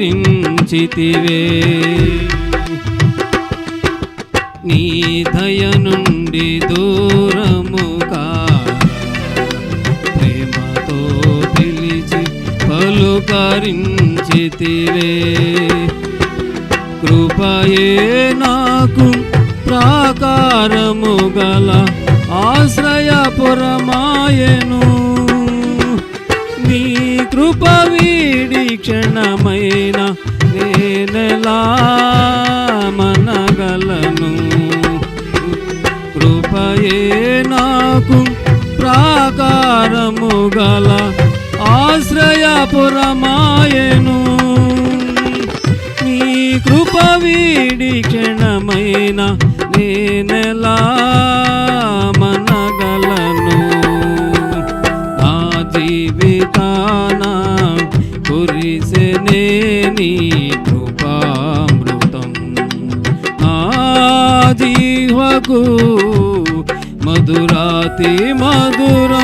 కరించితివే నీ దయ నుండి దూరముగా ప్రేమతో పిలిచి పలుకరించితివే. కృపయే నాకు ప్రాకారము గల ఆశ్రయపురమాయను. నీ కృప వీడి క్షణమైన నేనెలా మనగలను? కృపయే నాకు ప్రాకారము గల ఆశ్రయపురమాయను. నీ కృప వీడి క్షణమైన నేనెలా నీ కృపామృతం. నా మధురాతి మధురం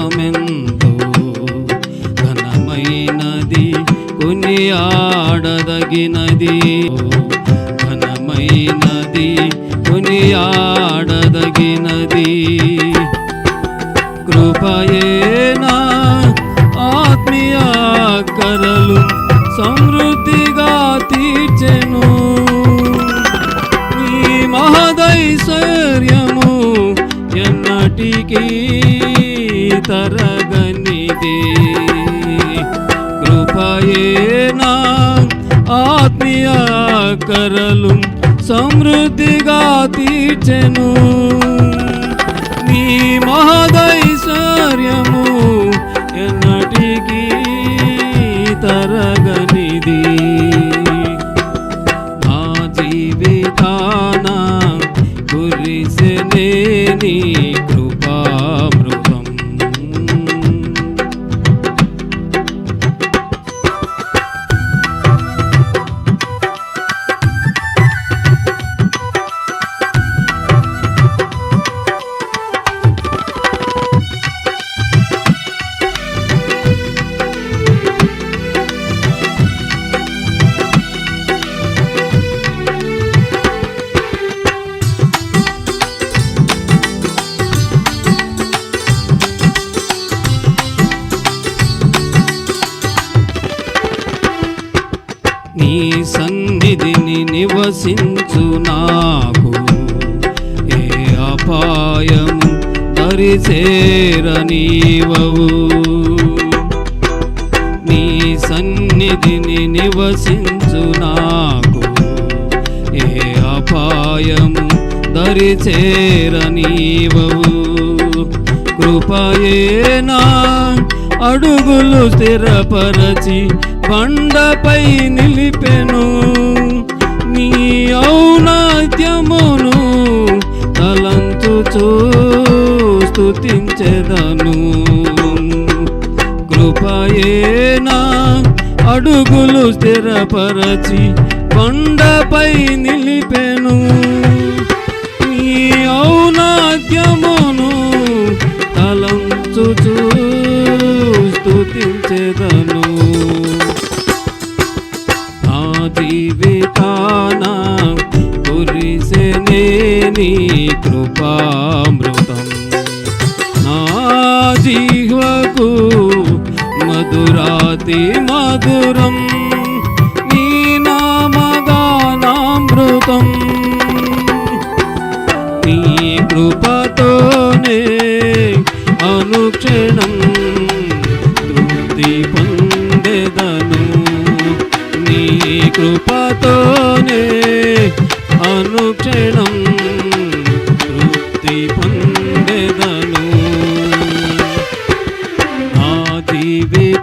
నామమెంతో ఘనమైనది కొని ఆడదగినది ఘనమైనది కొని ఆడదగినది కృపయేనా ఆత్మీయ కరలు సమృద్ధిగా తీర్చెను. నీ మహదైశ్వర్యము ఎన్నటికీ తరగనిది. కృపయేనా ఆత్మీయ కరలు సమృద్ధిగా తీర్చెను. నీ మహదైశ్వర్యము ఎన్నటికి తరగనిది. నా జీవితాన గురిసెనే నీ చేరనీవవు. నీ సన్నిధిని నివసించు నాకు. ఏ అపాయము దరిచేరనీవవు కృపయేనా అడుగులు స్థిరపరచి బండపై నిలిపెను. నీ ఔన్నత్యమును తలంతుచూ స్థుతించెదను. కృపయేనా అడుగులు స్థిరపరచి కొండపై నిలిపెను. నీ ఔనాద్యమును తలంచుచు స్థుతించెదను. నా జీవితానా పురిసెనే నీ కృపామృతం. మధురాతి మధురం నీ నీ కృపతోనే అనుక్షణం తృప్తి పొందెదను. నీ కృపతోనే అనుక్షణం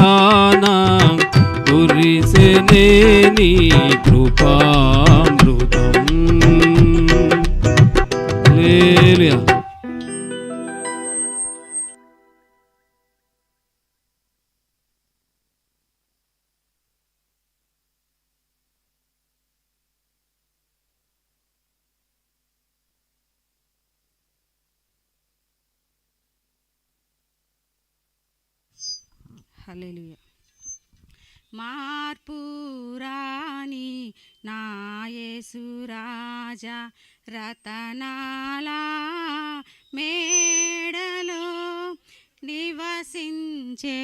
జీవితాన కురిసెనే నీ కృపా హల్లెలూయా. మార్పురాణి నాయసురాజా రతనాల మేడలో నివసించే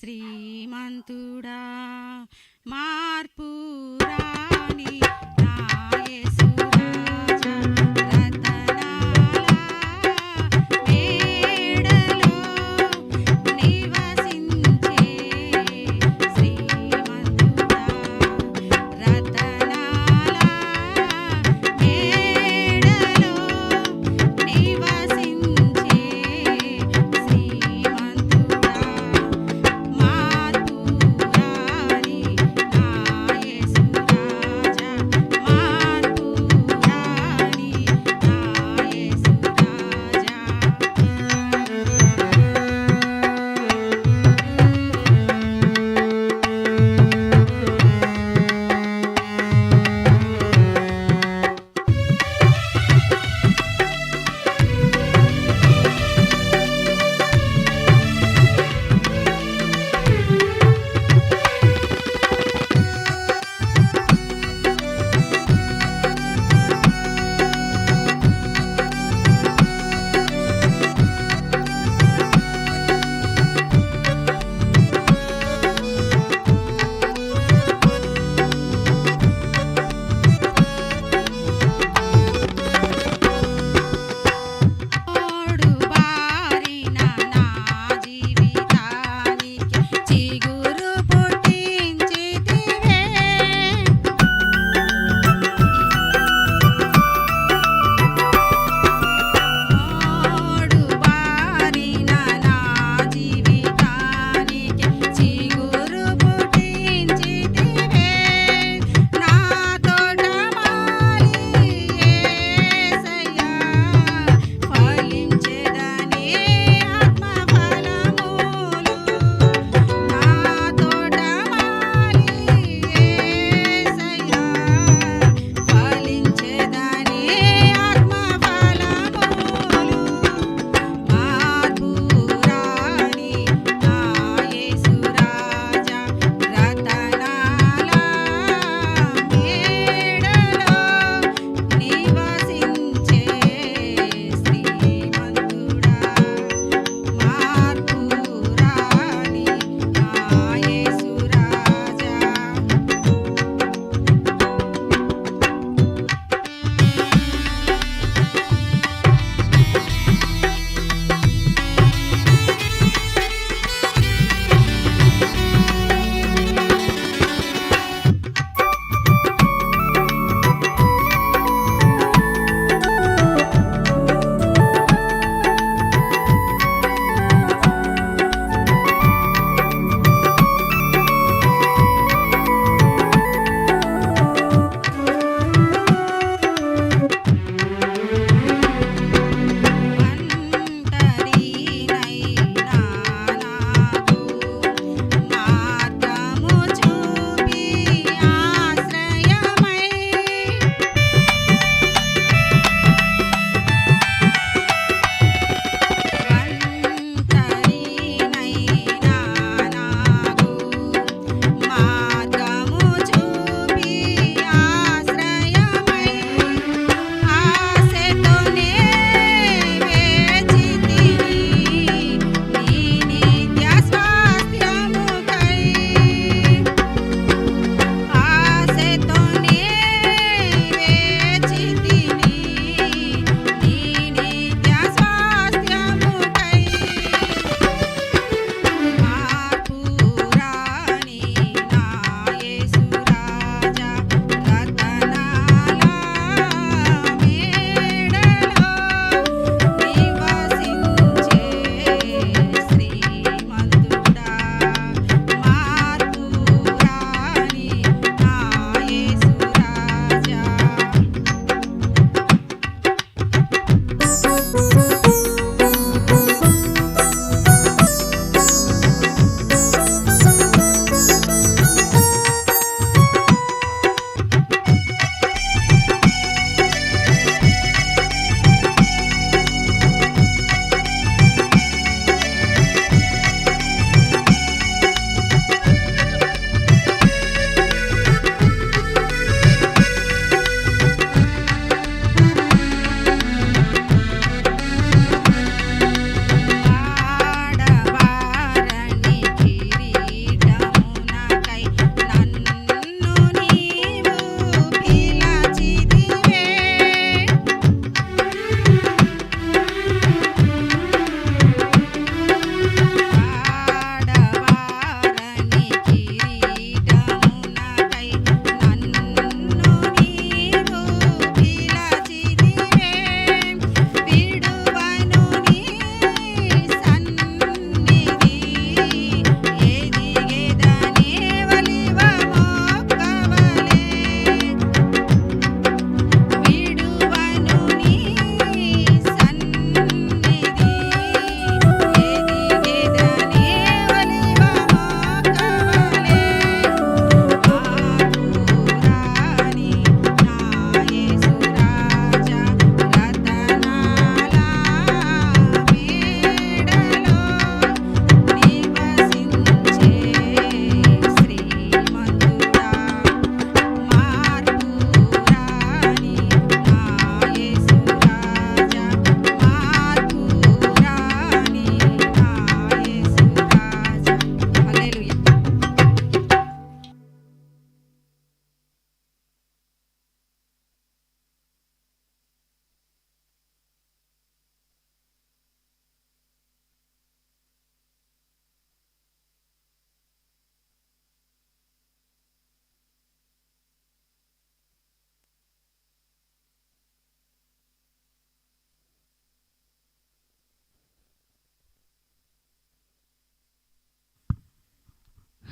శ్రీమంతుడా. మార్పురా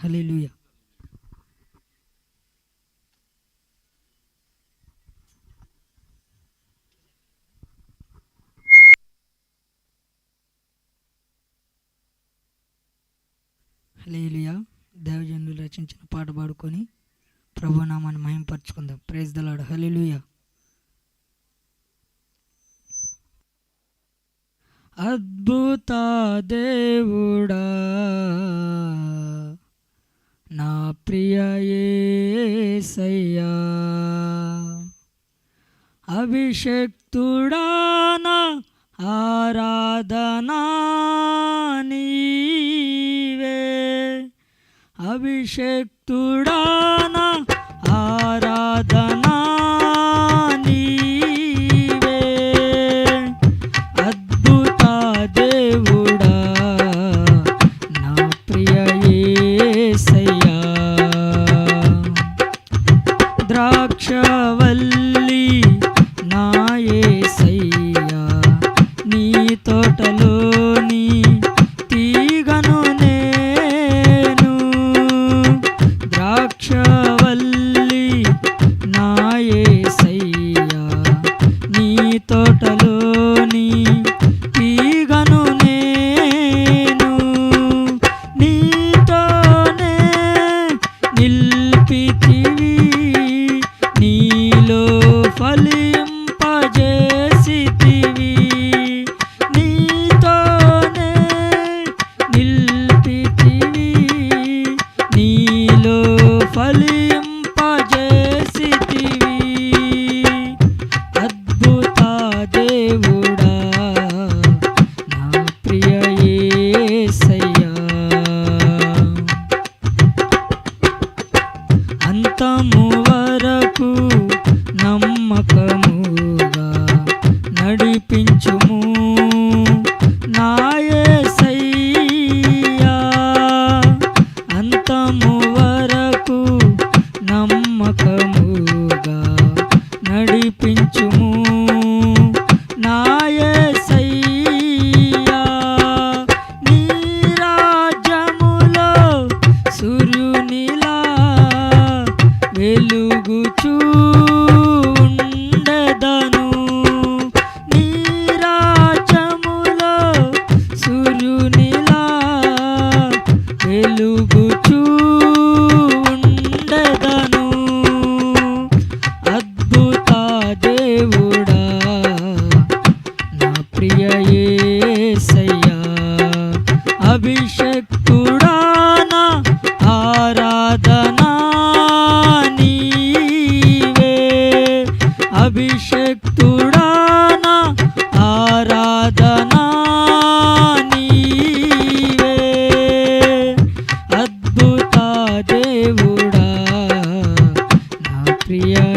హలేలుయ హలేలుయా దేవజనులు రచించిన పాట పాడుకొని ప్రభునామాన్ని మహింపరచుకుందాం. ప్రైజ్ దలాడు హలేలుయా అద్భుత దేవుడా నా ప్రియ ఏసయ్యా అభిషక్తుడాన ఆరాధనా నీవే అభిషక్తుడానా Pipi. నడిపించు cria.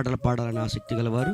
పాటలు పాడాలని ఆసక్తి గలవారు.